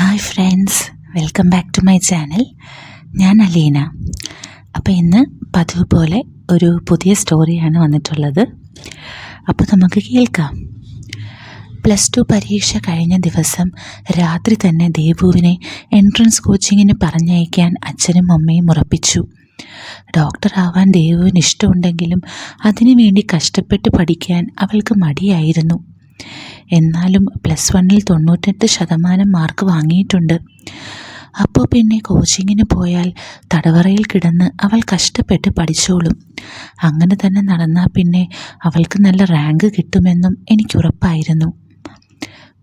Hi friends welcome back to my channel ഞാൻ അലീന. അപ്പോൾ ഇന്ന് പതിവ് പോലെ ഒരു പുതിയ സ്റ്റോറിയാണ് വന്നിട്ടുള്ളത്. അപ്പോൾ നമുക്ക് കേൾക്കാം. പ്ലസ് ടു പരീക്ഷ കഴിഞ്ഞ ദിവസം രാത്രി തന്നെ ദേവുവിനെ എൻട്രൻസ് കോച്ചിങ്ങിന് പറഞ്ഞയക്കാൻ അച്ഛനും അമ്മയും ഉറപ്പിച്ചു. ഡോക്ടർ ആവാൻ ദേവുവിന് ഇഷ്ടമുണ്ടെങ്കിലും അതിനുവേണ്ടി കഷ്ടപ്പെട്ട് പഠിക്കാൻ അവൾക്ക് മടിയായിരുന്നു. എന്നാലും പ്ലസ് വണ്ണിൽ തൊണ്ണൂറ്റെട്ട് ശതമാനം മാർക്ക് വാങ്ങിയിട്ടുണ്ട്. അപ്പോൾ പിന്നെ കോച്ചിങ്ങിന് പോയാൽ തടവറയിൽ കിടന്ന് അവൾ കഷ്ടപ്പെട്ട് പഠിച്ചോളും. അങ്ങനെ തന്നെ നടന്നാൽ പിന്നെ അവൾക്ക് നല്ല റാങ്ക് കിട്ടുമെന്നും എനിക്ക് ഉറപ്പായിരുന്നു.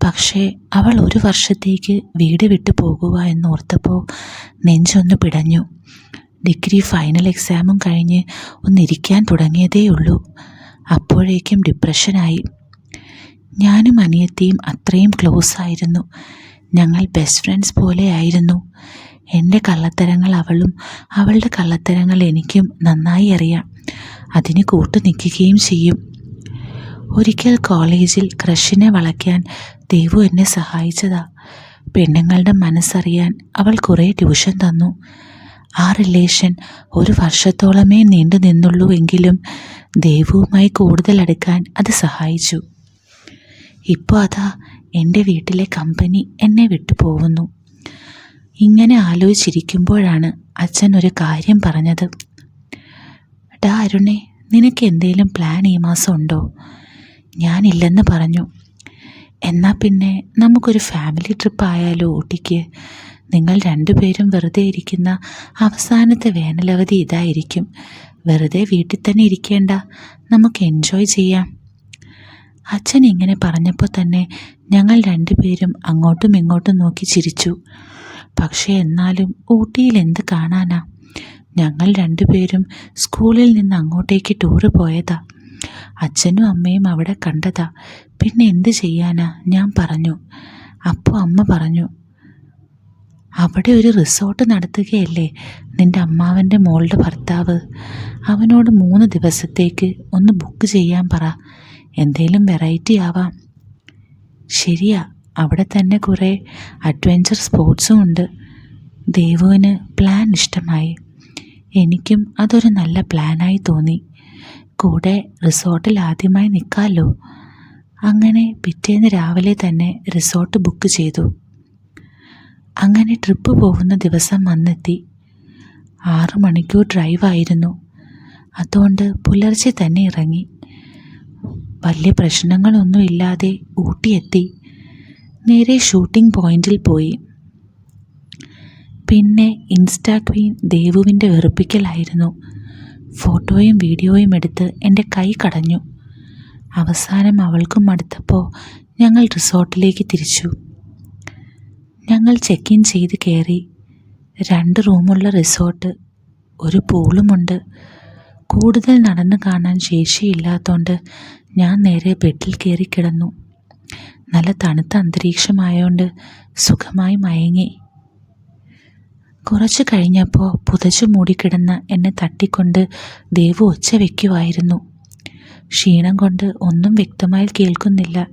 പക്ഷേ അവൾ ഒരു വർഷത്തേക്ക് വീട് വിട്ടു പോകുക എന്നോർത്തപ്പോൾ നെഞ്ചൊന്ന് പിടഞ്ഞു. ഡിഗ്രി ഫൈനൽ എക്സാമും കഴിഞ്ഞ് ഒന്നിരിക്കാൻ തുടങ്ങിയതേയുള്ളൂ. അപ്പോഴേക്കും ഡിപ്രഷനായി ഞാനും അനിയത്തിയും അത്രയും ക്ലോസ് ആയിരുന്നു. ഞങ്ങൾ ബെസ്റ്റ് ഫ്രണ്ട്സ് പോലെയായിരുന്നു എന്റെ കള്ളത്തരങ്ങൾ അവളും അവളുടെ കള്ളത്തരങ്ങൾ എനിക്കും നന്നായി അറിയാം. അതിന് കൂട്ടു നിൽക്കുകയും ചെയ്യും. ഒരിക്കൽ കോളേജിൽ ക്രഷിനെ വളയ്ക്കാൻ ദേവു എന്നെ സഹായിച്ചതാ. പെണ്ണുങ്ങളുടെ മനസ്സറിയാൻ അവൾ കുറേ ട്യൂഷൻ തന്നു. ആ റിലേഷൻ ഒരു വർഷത്തോളമേ നീണ്ടു നിന്നുള്ളൂ എങ്കിലും ദേവുവുമായി കൂടുതൽ അടുക്കാൻ അത് സഹായിച്ചു. ഇപ്പോൾ അതാ എന്റെ വീട്ടിലെ കമ്പനി എന്നെ വിട്ടു പോകുന്നു. ഇങ്ങനെ ആലോചിച്ചിരിക്കുമ്പോഴാണ് അച്ഛൻ ഒരു കാര്യം പറഞ്ഞത്. ഡാ അരുണേ നിനക്ക് എന്തെങ്കിലും പ്ലാൻ ഈ മാസം ഉണ്ടോ? ഞാനില്ലെന്ന് പറഞ്ഞു. എന്നാൽ പിന്നെ നമുക്കൊരു ഫാമിലി ട്രിപ്പ് ആയാലോ ഊട്ടിക്ക്? നിങ്ങൾ രണ്ടുപേരും വെറുതെ ഇരിക്കുന്ന അവസാനത്തെ വേനലവധി ഇതായിരിക്കും. വെറുതെ വീട്ടിൽ തന്നെ ഇരിക്കേണ്ട. നമുക്ക് എൻജോയ് ചെയ്യാം. അച്ഛൻ ഇങ്ങനെ പറഞ്ഞപ്പോൾ തന്നെ ഞങ്ങൾ രണ്ടുപേരും അങ്ങോട്ടും ഇങ്ങോട്ടും നോക്കി ചിരിച്ചു. പക്ഷേ എന്നാലും ഊട്ടിയിൽ എന്ത് കാണാനാ? ഞങ്ങൾ രണ്ടുപേരും സ്കൂളിൽ നിന്ന് അങ്ങോട്ടേക്ക് ടൂറ് പോയതാ. അച്ഛനും അമ്മയും അവിടെ കണ്ടതാ. പിന്നെ എന്ത് ചെയ്യാനാ ഞാൻ പറഞ്ഞു. അപ്പോൾ അമ്മ പറഞ്ഞു അവിടെ ഒരു റിസോർട്ട് നടത്തുകയല്ലേ നിന്റെ അമ്മാവന്റെ മോളുടെ ഭർത്താവ്? അവനോട് മൂന്ന് ദിവസത്തേക്ക് ഒന്ന് ബുക്ക് ചെയ്യാൻ പറ. എന്തേലും വെറൈറ്റി ആവാം. ശരിയാ അവിടെ തന്നെ കുറേ അഡ്വഞ്ചർ സ്പോർട്സും ഉണ്ട്. ദേവുവിന് പ്ലാൻ ഇഷ്ടമായി. എനിക്കും അതൊരു നല്ല പ്ലാനായി തോന്നി. കൂടെ റിസോർട്ടിൽ ആദ്യമായി നിൽക്കാമല്ലോ അങ്ങനെ പിറ്റേന്ന് രാവിലെ തന്നെ റിസോർട്ട് ബുക്ക് ചെയ്തു. അങ്ങനെ ട്രിപ്പ് പോകുന്ന ദിവസം വന്നെത്തി. ആറു മണിക്കൂർ ഡ്രൈവായിരുന്നു അതുകൊണ്ട് പുലർച്ചെ തന്നെ ഇറങ്ങി. വലിയ പ്രശ്നങ്ങളൊന്നും ഇല്ലാതെ ഊട്ടിയെത്തി. നേരെ ഷൂട്ടിംഗ് പോയിന്റിൽ പോയി. പിന്നെ ഇൻസ്റ്റാ ക്വീൻ ദേവുവിന്റെ വെറുപ്പിക്കലായിരുന്നു. ഫോട്ടോയും വീഡിയോയും എടുത്ത് എന്റെ കൈ കടഞ്ഞു. അവസാനം അവൾക്കും അടുത്തപ്പോൾ ഞങ്ങൾ റിസോർട്ടിലേക്ക് തിരിച്ചു. ഞങ്ങൾ ചെക്ക് ഇൻ ചെയ്ത് കയറി. രണ്ട് റൂമുള്ള റിസോർട്ട് ഒരു പൂളുമുണ്ട്. കൂടുതൽ നടന്നു കാണാൻ ശേഷിയില്ലാത്തതുകൊണ്ട് ഞാൻ നേരെ ബെഡിൽ കയറി കിടന്നു. നല്ല തണുത്ത അന്തരീക്ഷമായോണ്ട് സുഖമായി മയങ്ങി. കുറച്ചു കഴിഞ്ഞപ്പോൾ പുതച്ചു മൂടിക്കിടന്ന എന്നെ തട്ടിക്കൊണ്ട് ദേവു ഒച്ച വയ്ക്കുമായിരുന്നു ക്ഷീണം കൊണ്ട് ഒന്നും വ്യക്തമായി കേൾക്കുന്നില്ല.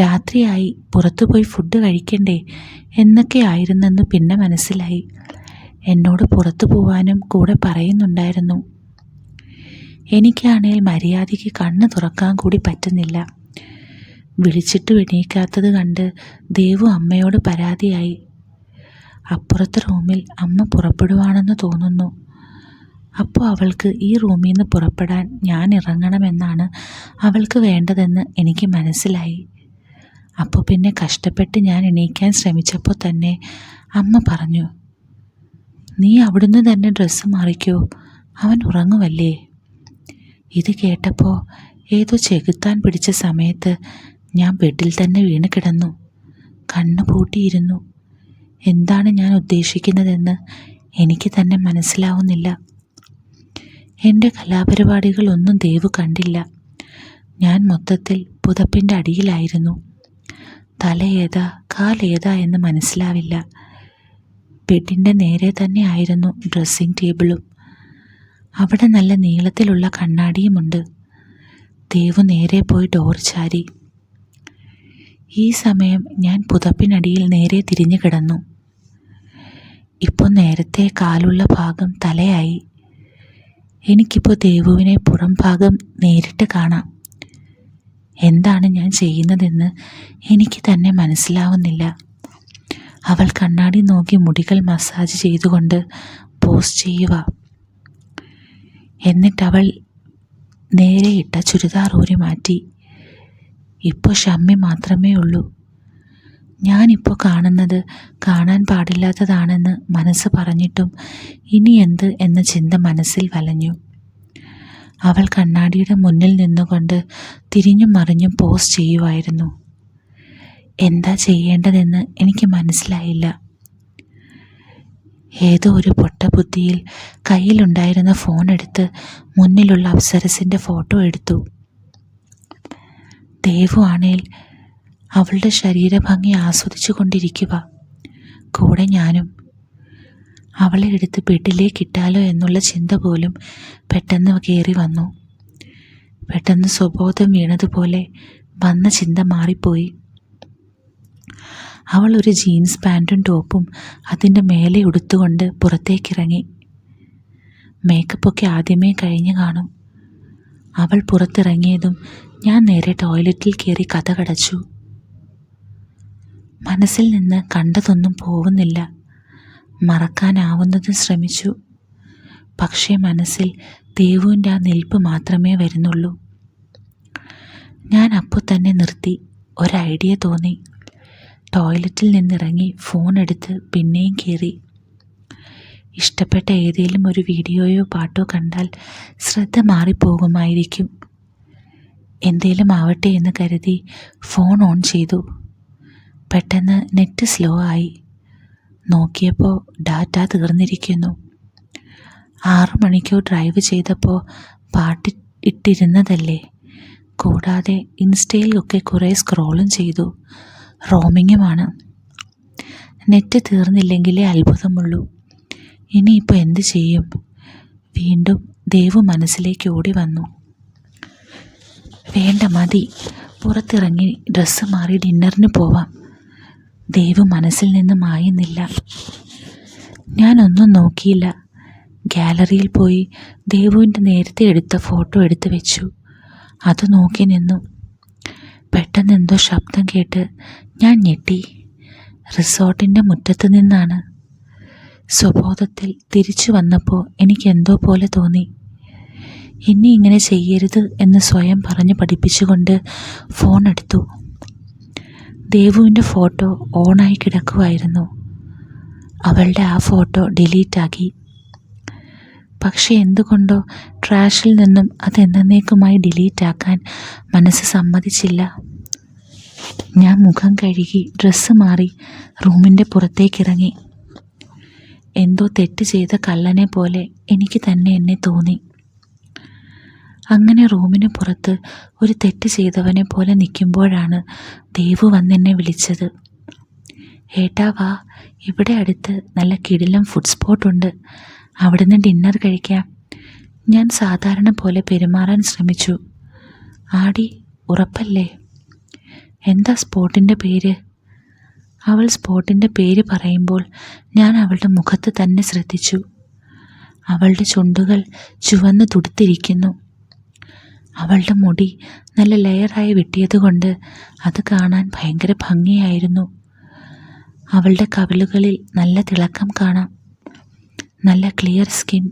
രാത്രിയായി പുറത്തുപോയി ഫുഡ് കഴിക്കണ്ടേ എന്നൊക്കെ ആയിരുന്നെന്ന് പിന്നെ മനസ്സിലായി. എന്നോട് പുറത്തു പോവാനും കൂടെ പറയുന്നുണ്ടായിരുന്നു. എനിക്കാണേൽ മര്യാദയ്ക്ക് കണ്ണ് തുറക്കാൻ കൂടി പറ്റുന്നില്ല. വിളിച്ചിട്ട് എണീക്കാത്തത് കണ്ട് ദേവു അമ്മയോട് പരാതിയായി. അപ്പുറത്തെ റൂമിൽ അമ്മ പുറപ്പെടുവാണെന്ന് തോന്നുന്നു. അപ്പോൾ അവൾക്ക് ഈ റൂമിൽ നിന്ന് പുറപ്പെടാൻ ഞാൻ ഇറങ്ങണമെന്നാണ് അവൾക്ക് വേണ്ടതെന്ന് എനിക്ക് മനസ്സിലായി. അപ്പോൾ പിന്നെ കഷ്ടപ്പെട്ട് ഞാൻ എണീക്കാൻ ശ്രമിച്ചപ്പോൾ തന്നെ അമ്മ പറഞ്ഞു നീ അവിടുന്ന് തന്നെ ഡ്രസ്സ് മാറിക്കോ. അവൻ ഉറങ്ങുമല്ലേ ഇത് കേട്ടപ്പോൾ ഏതോ ചെകുത്താൻ പിടിച്ച സമയത്ത് ഞാൻ ബെഡിൽ തന്നെ വീണ് കിടന്നു. കണ്ണു പൂട്ടിയിരുന്നു. എന്താണ് ഞാൻ ഉദ്ദേശിക്കുന്നതെന്ന് എനിക്ക് തന്നെ മനസ്സിലാവുന്നില്ല. എന്റെ കലാപരിപാടികളൊന്നും ദേവ് കണ്ടില്ല. ഞാൻ മൊത്തത്തിൽ പുതപ്പിന്റെ അടിയിലായിരുന്നു. തല ഏതാ കാലേതാ എന്ന് മനസ്സിലാവില്ല. ബെഡിന്റെ നേരെ തന്നെ ആയിരുന്നു ഡ്രസ്സിംഗ് ടേബിളും. അവിടെ നല്ല നീളത്തിലുള്ള കണ്ണാടിയുമുണ്ട്. ദേവു നേരെ പോയി ഡോർ ചാരി. ഈ സമയം ഞാൻ പുതപ്പിനടിയിൽ നേരെ തിരിഞ്ഞു കിടന്നു. ഇപ്പോൾ നേരത്തെ കാലുള്ള ഭാഗം തലയായി. എനിക്കിപ്പോൾ ദേവുവിനെ പുറം ഭാഗം നേരിട്ട് കാണാം. എന്താണ് ഞാൻ ചെയ്യുന്നതെന്ന് എനിക്ക് തന്നെ മനസ്സിലാവുന്നില്ല. അവൾ കണ്ണാടി നോക്കി മുടികൾ മസാജ് ചെയ്തുകൊണ്ട് പോസ് ചെയ്യുക. എന്നിട്ടവൾ നേരെ ഇട്ട ചുരിദാർ ഊരി മാറ്റി. ഇപ്പോൾ ഷമ്മി മാത്രമേ ഉള്ളൂ. ഞാനിപ്പോൾ കാണുന്നത് കാണാൻ പാടില്ലാത്തതാണെന്ന് മനസ്സ് പറഞ്ഞിട്ടും ഇനി എന്ത് എന്ന ചിന്ത മനസ്സിൽ വലഞ്ഞു. അവൾ കണ്ണാടിയുടെ മുന്നിൽ നിന്നുകൊണ്ട് തിരിഞ്ഞും മറിഞ്ഞും പോസ് ചെയ്യുമായിരുന്നു എന്താ ചെയ്യേണ്ടതെന്ന് എനിക്ക് മനസ്സിലായില്ല. ഏതോ ഒരു പൊട്ടബുദ്ധിയിൽ കയ്യിലുണ്ടായിരുന്ന ഫോൺ എടുത്ത് മുന്നിലുള്ള അപ്സരസിന്റെ ഫോട്ടോ എടുത്തു. ദേവു ആണേൽ അവളുടെ ശരീരഭംഗി ആസ്വദിച്ചു കൊണ്ടിരിക്കുക. കൂടെ ഞാനും. അവളെ എടുത്ത് ബെഡിലേക്ക് ഇട്ടാലോ എന്നുള്ള ചിന്ത പോലും പെട്ടെന്ന് കയറി വന്നു. പെട്ടെന്ന് സ്വബോധം വീണതുപോലെ വന്ന ചിന്ത മാറിപ്പോയി. അവൾ ഒരു ജീൻസ് പാന്റും ടോപ്പും അതിന്റെ മേലെ ഉടുത്തുകൊണ്ട് പുറത്തേക്കിറങ്ങി. മേക്കപ്പൊക്കെ ആദ്യമേ കഴിഞ്ഞു കാണും. അവൾ പുറത്തിറങ്ങിയതും ഞാൻ നേരെ ടോയ്ലറ്റിൽ കയറി കഥ കടച്ചു മനസ്സിൽ നിന്ന് കണ്ടതൊന്നും പോകുന്നില്ല മറക്കാനാവുന്നതും ശ്രമിച്ചു. പക്ഷേ മനസ്സിൽ ദേവുവിന്റെ ആ നിൽപ്പ് മാത്രമേ വരുന്നുള്ളൂ. ഞാൻ അപ്പോൾ തന്നെ നിർത്തി. ഒരു ഐഡിയ തോന്നി. ടോയ്ലറ്റിൽ നിന്നിറങ്ങി ഫോൺ എടുത്ത് പിന്നെയും കയറി ഇഷ്ടപ്പെട്ട ഏതെങ്കിലും ഒരു വീഡിയോയോ പാട്ടോ കണ്ടാൽ ശ്രദ്ധ മാറിപ്പോകുമായിരിക്കും. എന്തേലും ആവട്ടെ എന്ന് കരുതി ഫോൺ ഓൺ ചെയ്തു. പെട്ടെന്ന് നെറ്റ് സ്ലോ ആയി. നോക്കിയപ്പോൾ ഡാറ്റ തീർന്നിരിക്കുന്നു. ആറു മണിക്കൂർ ഡ്രൈവ് ചെയ്തപ്പോൾ പാട്ട് ഇട്ടിരുന്നതല്ലേ? കൂടാതെ ഇൻസ്റ്റയിലൊക്കെ കുറേ സ്ക്രോളും ചെയ്തു. റോമിങ്ങുമാണ് നെറ്റ് തീർന്നില്ലെങ്കിലേ അത്ഭുതമുള്ളൂ. ഇനിയിപ്പോൾ എന്ത് ചെയ്യും? വീണ്ടും ദേവു മനസ്സിലേക്ക് ഓടി വന്നു. വേണ്ട മതി. പുറത്തിറങ്ങി ഡ്രസ്സ് മാറി ഡിന്നറിന് പോവാം. ദേവു മനസ്സിൽ നിന്ന് മായുന്നില്ല. ഞാനൊന്നും നോക്കിയില്ല. ഗാലറിയിൽ പോയി ദേവുവിന്റെ നേരത്തെ എടുത്ത ഫോട്ടോ എടുത്തു വെച്ചു. അത് നോക്കി നിന്നു. പെട്ടെന്ന് എന്തോ ശബ്ദം കേട്ട് ഞാൻ ഞെട്ടി. റിസോർട്ടിന്റെ മുറ്റത്ത് നിന്നാണ്. സ്വബോധത്തിൽ തിരിച്ചു വന്നപ്പോൾ എനിക്ക് എന്തോ പോലെ തോന്നി. ഇനി ഇങ്ങനെ ചെയ്യരുത് എന്ന് സ്വയം പറഞ്ഞ് പഠിപ്പിച്ചുകൊണ്ട് ഫോൺ എടുത്തു. ദേവുവിന്റെ ഫോട്ടോ ഓണായി കിടക്കുമായിരുന്നു അവളുടെ ആ ഫോട്ടോ ഡിലീറ്റാക്കി. പക്ഷെ എന്തുകൊണ്ടോ ട്രാഷിൽ നിന്നും അത് എന്നേക്കുമായി ഡിലീറ്റാക്കാൻ മനസ്സ് സമ്മതിച്ചില്ല. ഞാൻ മുഖം കഴുകി ഡ്രസ്സ് മാറി റൂമിന്റെ പുറത്തേക്കിറങ്ങി. എന്തോ തെറ്റ് ചെയ്ത കള്ളനെ പോലെ എനിക്ക് തന്നെ എന്നെ തോന്നി. അങ്ങനെ റൂമിന് പുറത്ത് ഒരു തെറ്റ് ചെയ്തവനെ പോലെ നിൽക്കുമ്പോഴാണ് ദേവു വന്നെന്നെ വിളിച്ചത്. ഏട്ടാ വാ. ഇവിടെ അടുത്ത് നല്ല കിടിലം ഫുഡ് സ്പോട്ടുണ്ട്. അവിടുന്ന് ഡിന്നർ കഴിക്കാം. ഞാൻ സാധാരണ പോലെ പെരുമാറാൻ ശ്രമിച്ചു. ആടി ഉറപ്പല്ലേ? എന്താ സ്പോട്ടിന്റെ പേര്? അവൾ സ്പോട്ടിന്റെ പേര് പറയുമ്പോൾ ഞാൻ അവളുടെ മുഖത്ത് തന്നെ ശ്രദ്ധിച്ചു. അവളുടെ ചുണ്ടുകൾ ചുവന്ന് തുടുത്തിരിക്കുന്നു. അവളുടെ മുടി നല്ല ലെയറായി വെട്ടിയതുകൊണ്ട് അത് കാണാൻ ഭയങ്കര ഭംഗിയായിരുന്നു. അവളുടെ കവിളുകളിൽ നല്ല തിളക്കം കാണാം. നല്ല ക്ലിയർ സ്കിൻ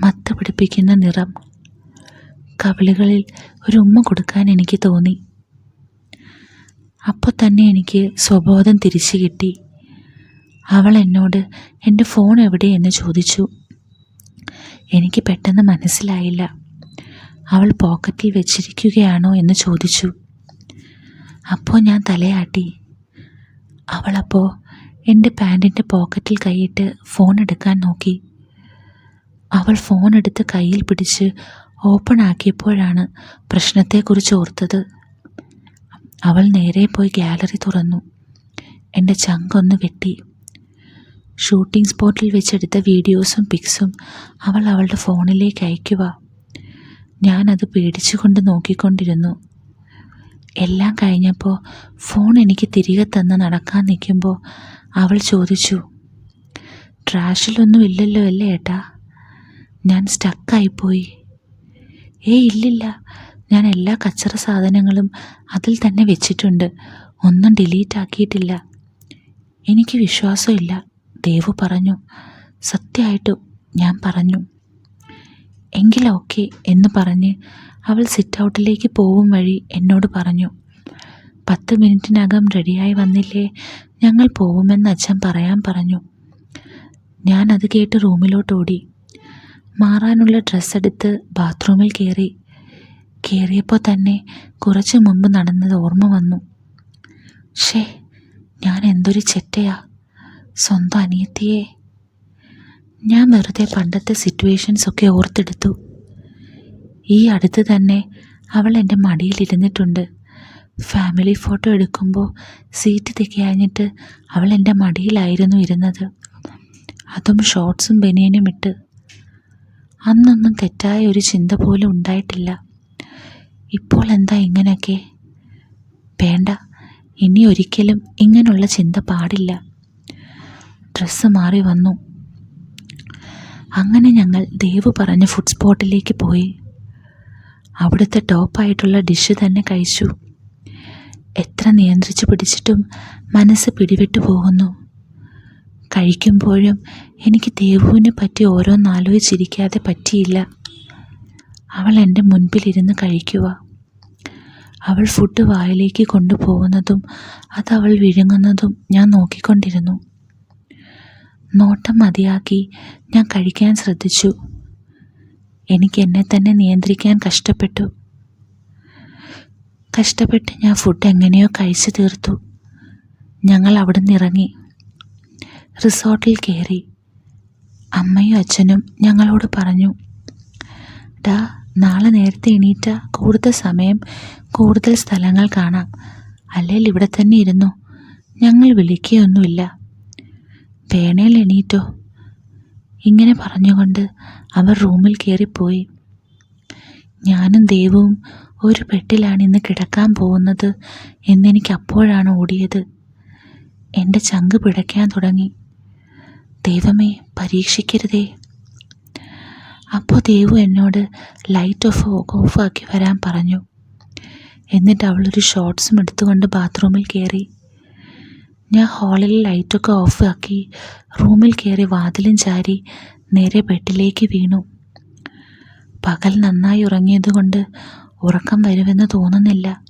മത്ത് പിടിപ്പിക്കുന്ന നിറം. കവിളുകളിൽ ഒരു ഉമ്മ കൊടുക്കാൻ എനിക്ക് തോന്നി. അപ്പോൾ തന്നെ എനിക്ക് സ്വബോധം തിരിച്ചു കിട്ടി. അവൾ എന്നോട് എന്റെ ഫോൺ എവിടെയെന്ന് ചോദിച്ചു. എനിക്ക് പെട്ടെന്ന് മനസ്സിലായില്ല. അവൾ പോക്കറ്റിൽ വെച്ചിരിക്കുകയാണോ എന്ന് ചോദിച്ചു. അപ്പോൾ ഞാൻ തലയാട്ടി. അവളപ്പോൾ എന്റെ പാന്റിന്റെ പോക്കറ്റിൽ കൈയിട്ട് ഫോൺ എടുക്കാൻ നോക്കി. അവൾ ഫോൺ എടുത്ത് കയ്യിൽ പിടിച്ച് ഓപ്പൺ ആക്കിയപ്പോഴാണ് പ്രശ്നത്തെക്കുറിച്ച് ഓർത്തത്. അവൾ നേരെ പോയി ഗാലറി തുറന്നു. എന്റെ ചങ്കൊന്ന് വെട്ടി. ഷൂട്ടിംഗ് സ്പോട്ടിൽ വെച്ചെടുത്ത വീഡിയോസും പിക്സും അവൾ അവളുടെ ഫോണിലേക്ക് അയക്കുക ഞാനത് പേടിച്ചുകൊണ്ട് നോക്കിക്കൊണ്ടിരുന്നു. എല്ലാം കഴിഞ്ഞപ്പോൾ ഫോൺ എനിക്ക് തിരികെ തന്ന് നടക്കാൻ നിൽക്കുമ്പോൾ അവൾ ചോദിച്ചു ട്രാഷിലൊന്നും ഇല്ലല്ലോ അല്ലേ ഏട്ടാ? ഞാൻ സ്റ്റക്കായിപ്പോയി ഏയ് ഇല്ലില്ല. ഞാൻ എല്ലാ കച്ചറ സാധനങ്ങളും അതിൽ തന്നെ വെച്ചിട്ടുണ്ട്. ഒന്നും ഡിലീറ്റ് ആക്കിയിട്ടില്ല. എനിക്ക് വിശ്വാസമില്ല ദേവു പറഞ്ഞു. സത്യമായിട്ടും ഞാൻ പറഞ്ഞു. എങ്കിൽ ഓക്കെ എന്ന് പറഞ്ഞ് അവൾ സിറ്റ് ഔട്ടിലേക്ക് പോവും വഴി എന്നോട് പറഞ്ഞു. പത്ത് മിനിറ്റിനകം റെഡിയായി വന്നില്ലേ? ഞങ്ങൾ പോവുമെന്ന് അച്ഛൻ പറയാൻ പറഞ്ഞു. ഞാൻ അത് കേട്ട് റൂമിലോട്ട് ഓടി. മാറാനുള്ള ഡ്രസ്സ് എടുത്ത് ബാത്റൂമിൽ കയറി കയറിയപ്പോൾ തന്നെ കുറച്ച് മുമ്പ് നടന്നത് ഓർമ്മ വന്നു. ഷേ ഞാൻ എന്തൊരു ചെറ്റയാ. സ്വന്തം അനിയത്തിയെ ഞാൻ വെറുതെ പണ്ടത്തെ സിറ്റുവേഷൻസ് ഒക്കെ ഓർത്തെടുത്തു. ഈ അടുത്ത് തന്നെ അവൾ എന്റെ മടിയിലിരുന്നിട്ടുണ്ട് ഫാമിലി ഫോട്ടോ എടുക്കുമ്പോൾ സീറ്റ് തികയാഞ്ഞിട്ട് അവൾ എന്റെ മടിയിലായിരുന്നു ഇരുന്നത്. അതും ഷോർട്സും ബനിയനും ഇട്ട്. അന്നൊന്നും തെറ്റായ ഒരു ചിന്ത പോലും ഉണ്ടായിട്ടില്ല. ഇപ്പോൾ എന്താ ഇങ്ങനെയൊക്കെ? വേണ്ട ഇനി ഒരിക്കലും ഇങ്ങനെയുള്ള ചിന്ത പാടില്ല. ഡ്രസ്സ് മാറി വന്നു. അങ്ങനെ ഞങ്ങൾ ദേവ് പറഞ്ഞ ഫുഡ് സ്പോട്ടിലേക്ക് പോയി. അവിടുത്തെ ടോപ്പായിട്ടുള്ള ഡിഷ് തന്നെ കഴിച്ചു. എത്ര നിയന്ത്രിച്ചു പിടിച്ചിട്ടും മനസ്സ് പിടിവിട്ടു പോകുന്നു. കഴിക്കുമ്പോഴും എനിക്ക് ദേവുവിനെ പറ്റി ഓരോന്നാലോചിച്ചിരിക്കാതെ പറ്റിയില്ല. അവൾ എന്റെ മുൻപിലിരുന്ന് കഴിക്കുക. അവൾ ഫുഡ് വായിലേക്ക് കൊണ്ടുപോകുന്നതും അത് അവൾ വിഴുങ്ങുന്നതും ഞാൻ നോക്കിക്കൊണ്ടിരുന്നു. നോട്ടം മതിയാക്കി ഞാൻ കഴിക്കാൻ ശ്രദ്ധിച്ചു. എനിക്ക് എന്നെ തന്നെ നിയന്ത്രിക്കാൻ കഷ്ടപ്പെട്ടു. കഷ്ടപ്പെട്ട് ഞാൻ ഫുഡ് എങ്ങനെയോ കഴിച്ചു തീർത്തു. ഞങ്ങൾ അവിടെ നിന്ന് ഇറങ്ങി. റിസോർട്ടിൽ കയറി അമ്മയും അച്ഛനും ഞങ്ങളോട് പറഞ്ഞു ഡാ നാളെ നേരത്തെ എണീറ്റ. കൂടുതൽ സമയം കൂടുതൽ സ്ഥലങ്ങൾ കാണാം. അല്ലെങ്കിൽ ഇവിടെ തന്നെ ഇരുന്നു. ഞങ്ങൾ വിളിക്കുകയൊന്നുമില്ല. വേണേൽ എണീറ്റോ? ഇങ്ങനെ പറഞ്ഞുകൊണ്ട് അവർ റൂമിൽ കയറിപ്പോയി ഞാനും ദേവും ഒരു പെട്ടിലാണ് ഇന്ന് കിടക്കാൻ പോകുന്നത് എന്നെനിക്ക് അപ്പോഴാണ് ഓടിയത്. എന്റെ ചങ്ക് പിടയ്ക്കാൻ തുടങ്ങി. ദൈവമേ പരീക്ഷിക്കരുതേ. അപ്പോൾ ദേവു എന്നോട് ലൈറ്റ് ഓഫ് ഓഫ് ആക്കി വരാൻ പറഞ്ഞു. എന്നിട്ട് അവളൊരു ഷോർട്സും എടുത്തുകൊണ്ട് ബാത്റൂമിൽ കയറി ഞാൻ ഹാളിൽ ലൈറ്റൊക്കെ ഓഫ് ആക്കി റൂമിൽ കയറി വാതിലും ചാരി നേരെ ബെഡിലേക്ക് വീണു. പകൽ നന്നായി ഉറങ്ങിയതുകൊണ്ട് ഉറക്കം വരുമെന്ന് തോന്നുന്നില്ല.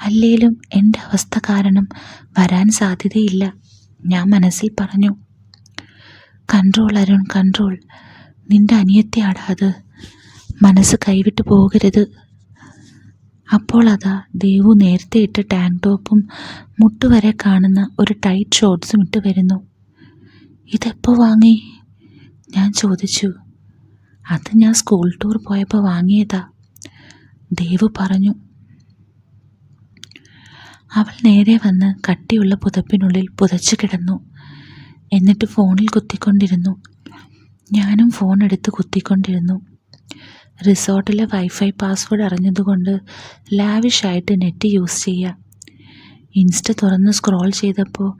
അല്ലേലും എന്റെ അവസ്ഥ കാരണം വരാൻ സാധ്യതയില്ല ഞാൻ മനസ്സിൽ പറഞ്ഞു. Control Arun control. നിന്റെ അനിയത്തിയാടാ അത്. മനസ്സ് കൈവിട്ട് പോകരുത്. അപ്പോൾ അതാ ദേവു നേരത്തെ ഇട്ട ടാങ്ക് ടോപ്പും മുട്ടുവരെ കാണുന്ന ഒരു ടൈറ്റ് ഷോർട്ട്സും ഇട്ട് വരുന്നു. ഇതെപ്പോൾ വാങ്ങി? ഞാൻ ചോദിച്ചു. അത് ഞാൻ സ്കൂൾ ടൂർ പോയപ്പോൾ വാങ്ങിയതാ. ദേവു പറഞ്ഞു. അവൾ നേരെ വന്ന് കട്ടിയുള്ള പുതപ്പിനുള്ളിൽ പുതച്ചു കിടന്നു. എന്നിട്ട് ഫോണിൽ കുത്തിക്കൊണ്ടിരുന്നു. ഞാനും ഫോൺ എടുത്ത് കുത്തിക്കൊണ്ടിരുന്നു. റിസോർട്ടിലെ വൈഫൈ പാസ്വേഡ് അറിഞ്ഞതുകൊണ്ട് ലാവിഷായിട്ട് നെറ്റ് യൂസ് ചെയ്യാം. ഇൻസ്റ്റ തുറന്ന് സ്ക്രോൾ ചെയ്തപ്പോൾ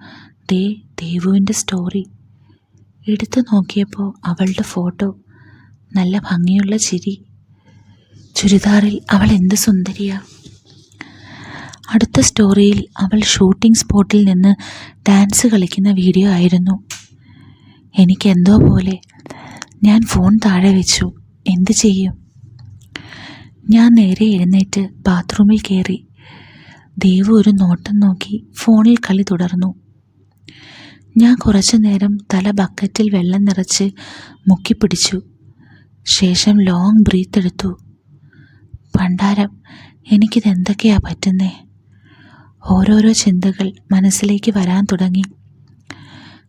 ദേ ദേവുവിന്റെ സ്റ്റോറി. എടുത്തു നോക്കിയപ്പോൾ അവളുടെ ഫോട്ടോ. നല്ല ഭംഗിയുള്ള ചിരി. ചുരിദാറിൽ അവൾ എന്ത് സുന്ദരിയാ. അടുത്ത സ്റ്റോറിയിൽ അവൾ ഷൂട്ടിംഗ് സ്പോട്ടിൽ നിന്ന് ഡാൻസ് കളിക്കുന്ന വീഡിയോ ആയിരുന്നു. എനിക്കെന്തോ പോലെ. ഞാൻ ഫോൺ താഴെ വെച്ചു. എന്ത് ചെയ്യും? ഞാൻ നേരെ എഴുന്നേറ്റ് ബാത്റൂമിൽ കയറി ദേവു ഒരു നോട്ടം നോക്കി ഫോണിൽ കളി തുടർന്നു. ഞാൻ കുറച്ചു നേരം തല ബക്കറ്റിൽ വെള്ളം നിറച്ച് മുക്കിപ്പിടിച്ചു ശേഷം ലോങ് ബ്രീത്ത് എടുത്തു. പണ്ടാരം എനിക്കിതെന്തൊക്കെയാ പറ്റുന്നേ? ഓരോരോ ചിന്തകൾ മനസ്സിലേക്ക് വരാൻ തുടങ്ങി.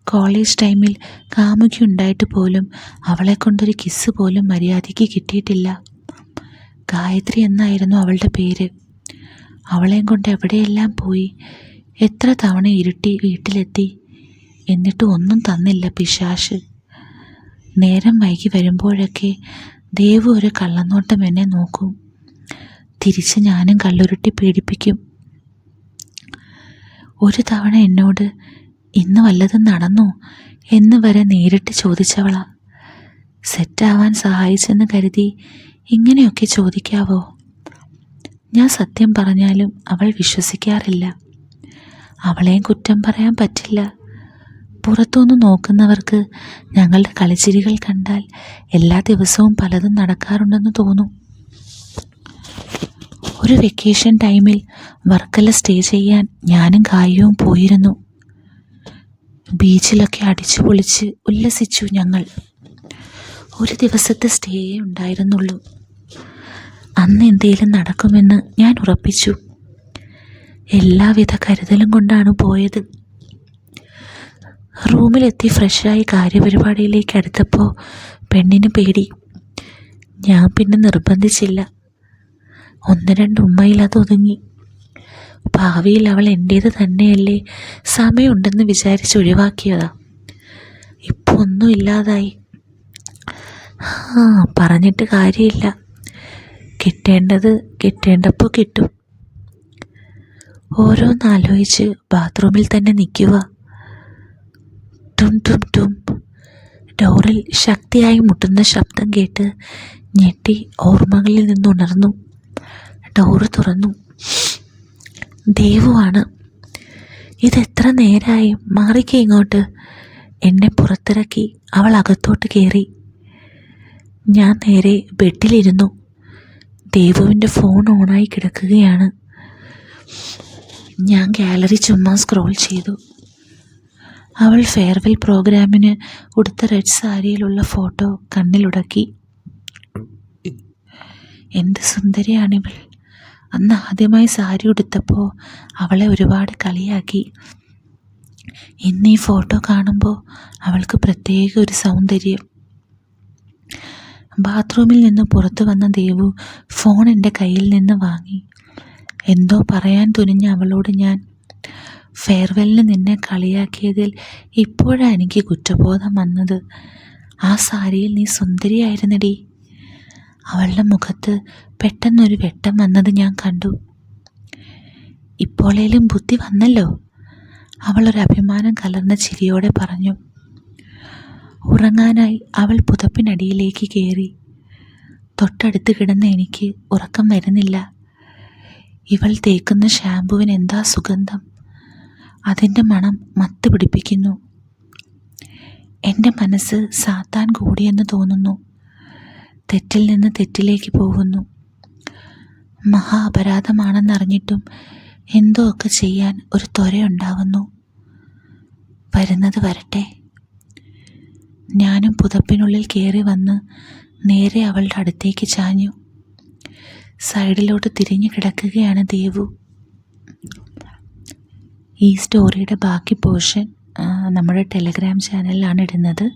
കോളേജ് ടൈമിൽ കാമുകി ഉണ്ടായിട്ട് പോലും അവളെക്കൊണ്ടൊരു കിസ് പോലും മര്യാദയ്ക്ക് കിട്ടിയിട്ടില്ല. ഗായത്രി എന്നായിരുന്നു അവളുടെ പേര്. അവളെയും കൊണ്ട് എവിടെയെല്ലാം പോയി? എത്ര തവണ ഇരുട്ടി വീട്ടിലെത്തി? എന്നിട്ടും ഒന്നും തന്നില്ല പിശാശ്. നേരം വൈകി വരുമ്പോഴൊക്കെ ദേവു ഒരു കള്ളനോട്ടം എന്നെ നോക്കും. തിരിച്ച് ഞാനും കള്ളുരുട്ടി പീഡിപ്പിക്കും. ഒരു തവണ എന്നോട് ഇന്ന് വല്ലതും നടന്നു? എന്ന് വരെ നേരിട്ട് ചോദിച്ചവളാ. സെറ്റാവാൻ സഹായിച്ചെന്ന് കരുതി ഇങ്ങനെയൊക്കെ ചോദിക്കാവോ? ഞാൻ സത്യം പറഞ്ഞാലും അവൾ വിശ്വസിക്കാറില്ല. അവളെയും കുറ്റം പറയാൻ പറ്റില്ല. പുറത്തുനിന്ന് നോക്കുന്നവർക്ക് ഞങ്ങളുടെ കളിച്ചിരികൾ കണ്ടാൽ എല്ലാ ദിവസവും പലതും നടക്കാറുണ്ടെന്ന് തോന്നും. ഒരു വെക്കേഷൻ ടൈമിൽ വർക്കല സ്റ്റേ ചെയ്യാൻ ഞാനും കായവും പോയിരുന്നു. ബീച്ചിലൊക്കെ അടിച്ചു പൊളിച്ച് ഉല്ലസിച്ചു ഞങ്ങൾ. ഒരു ദിവസത്തെ സ്റ്റേയേ ഉണ്ടായിരുന്നുള്ളൂ. അന്ന് എന്തേലും നടക്കുമെന്ന് ഞാൻ ഉറപ്പിച്ചു. എല്ലാവിധ കരുതലും കൊണ്ടാണ് പോയത്. റൂമിലെത്തി ഫ്രഷായി കാര്യപരിപാടിയിലേക്ക് അടുത്തപ്പോൾ പെണ്ണിന് പേടി. ഞാൻ പിന്നെ നിർബന്ധിച്ചില്ല. ഒന്ന് രണ്ട് ഉമ്മയിൽ അത് ഒതുങ്ങി. ഭാവിയിൽ അവൾ എന്റേത് തന്നെയല്ലേ സമയമുണ്ടെന്ന് വിചാരിച്ച് ഒഴിവാക്കിയതാ. ഇപ്പോൾ ഒന്നും ഇല്ലാതായി. ആ പറഞ്ഞിട്ട് കാര്യമില്ല. കിട്ടേണ്ടത് കിട്ടേണ്ടപ്പോൾ കിട്ടും. ഓരോന്നാലോചിച്ച് ബാത്റൂമിൽ തന്നെ നിൽക്കുക ടും ടും ടും. ഡോറിൽ ശക്തിയായി മുട്ടുന്ന ശബ്ദം കേട്ട് ഞെട്ടി ഓർമ്മകളിൽ നിന്നുണർന്നു ഡോറ് തുറന്നു. ദേവുവാണ്. ഇതെത്ര നേരായി മാറിക്ക ഇങ്ങോട്ട്. എന്നെ പുറത്തിറക്കി അവൾ അകത്തോട്ട് കയറി ഞാൻ നേരെ ബെഡിലിരുന്നു. ദേവുവിന്റെ ഫോൺ ഓണായി കിടക്കുകയാണ്. ഞാൻ ഗാലറി ചുമ്മാ സ്ക്രോൾ ചെയ്തു. അവൾ ഫെയർവെൽ പ്രോഗ്രാമിന് ഉടുത്ത റെഡ് സാരിയിലുള്ള ഫോട്ടോ കണ്ണിലുടക്കി. എന്ത് സുന്ദരിയാണിവൾ അന്ന് ആദ്യമായി സാരി ഉടുത്തപ്പോൾ അവളെ ഒരുപാട് കളിയാക്കി. ഇന്ന് ഈ ഫോട്ടോ കാണുമ്പോൾ അവൾക്ക് പ്രത്യേക ഒരു സൗന്ദര്യം. ബാത്റൂമിൽ നിന്ന് പുറത്തു വന്ന ദേവു ഫോൺ എന്റെ കയ്യിൽ നിന്ന് വാങ്ങി. എന്തോ പറയാൻ തുനിഞ്ഞ അവളോട് ഞാൻ ഫെയർവെല്ലിന് നിന്നെ കളിയാക്കിയതിൽ ഇപ്പോഴാണ് എനിക്ക് കുറ്റബോധം വന്നത്. ആ സാരിയിൽ നീ സുന്ദരിയായിരുന്നടി. അവളുടെ മുഖത്ത് പെട്ടെന്നൊരു വെട്ടം വന്നത് ഞാൻ കണ്ടു. ഇപ്പോളേലും ബുദ്ധി വന്നല്ലോ? അവളൊരു അഭിമാനം കലർന്ന ചിരിയോടെ പറഞ്ഞു. ഉറങ്ങാനായി അവൾ പുതപ്പിനടിയിലേക്ക് കയറി തൊട്ടടുത്ത് കിടന്ന എനിക്ക് ഉറക്കം വരുന്നില്ല. ഇവൾ തേക്കുന്ന ഷാമ്പുവിന് എന്താ സുഗന്ധം? അതിന്റെ മണം മത്ത് പിടിപ്പിക്കുന്നു. എന്റെ മനസ്സ് സാത്താൻ കൂടിയെന്ന് തോന്നുന്നു. തെറ്റിൽ നിന്ന് തെറ്റിലേക്ക് പോകുന്നു. മഹാ അപരാധമാണെന്നറിഞ്ഞിട്ടും എന്തോ ഒക്കെ ചെയ്യാൻ ഒരു ത്വരയുണ്ടാവുന്നു. വരുന്നത് വരട്ടെ. ഞാനും പുതപ്പിനുള്ളിൽ കയറി വന്ന് നേരെ അവളുടെ അടുത്തേക്ക് ചാഞ്ഞു. സൈഡിലോട്ട് തിരിഞ്ഞു കിടക്കുകയാണ് ദേവു. ഈ സ്റ്റോറിയുടെ ബാക്കി പോർഷൻ നമ്മുടെ ടെലഗ്രാം ചാനലിലാണ് ഇടുന്നത്.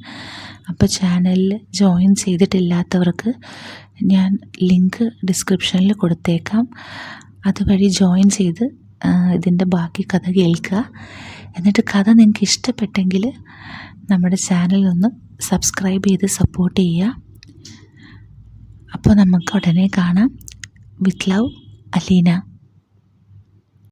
അപ്പോൾ ചാനലിൽ ജോയിൻ ചെയ്തിട്ടില്ലാത്തവർക്ക് ഞാൻ ലിങ്ക് ഡിസ്ക്രിപ്ഷനിൽ കൊടുത്തേക്കാം. അതുവഴി ജോയിൻ ചെയ്ത് ഇതിന്റെ ബാക്കി കഥ കേൾക്കുക. എന്നിട്ട് കഥ നിങ്ങൾക്ക് ഇഷ്ടപ്പെട്ടെങ്കിൽ നമ്മുടെ ചാനലൊന്ന് സബ്സ്ക്രൈബ് ചെയ്ത് സപ്പോർട്ട് ചെയ്യുക. അപ്പോൾ നമുക്ക് ഉടനെ കാണാം. With love Aleena.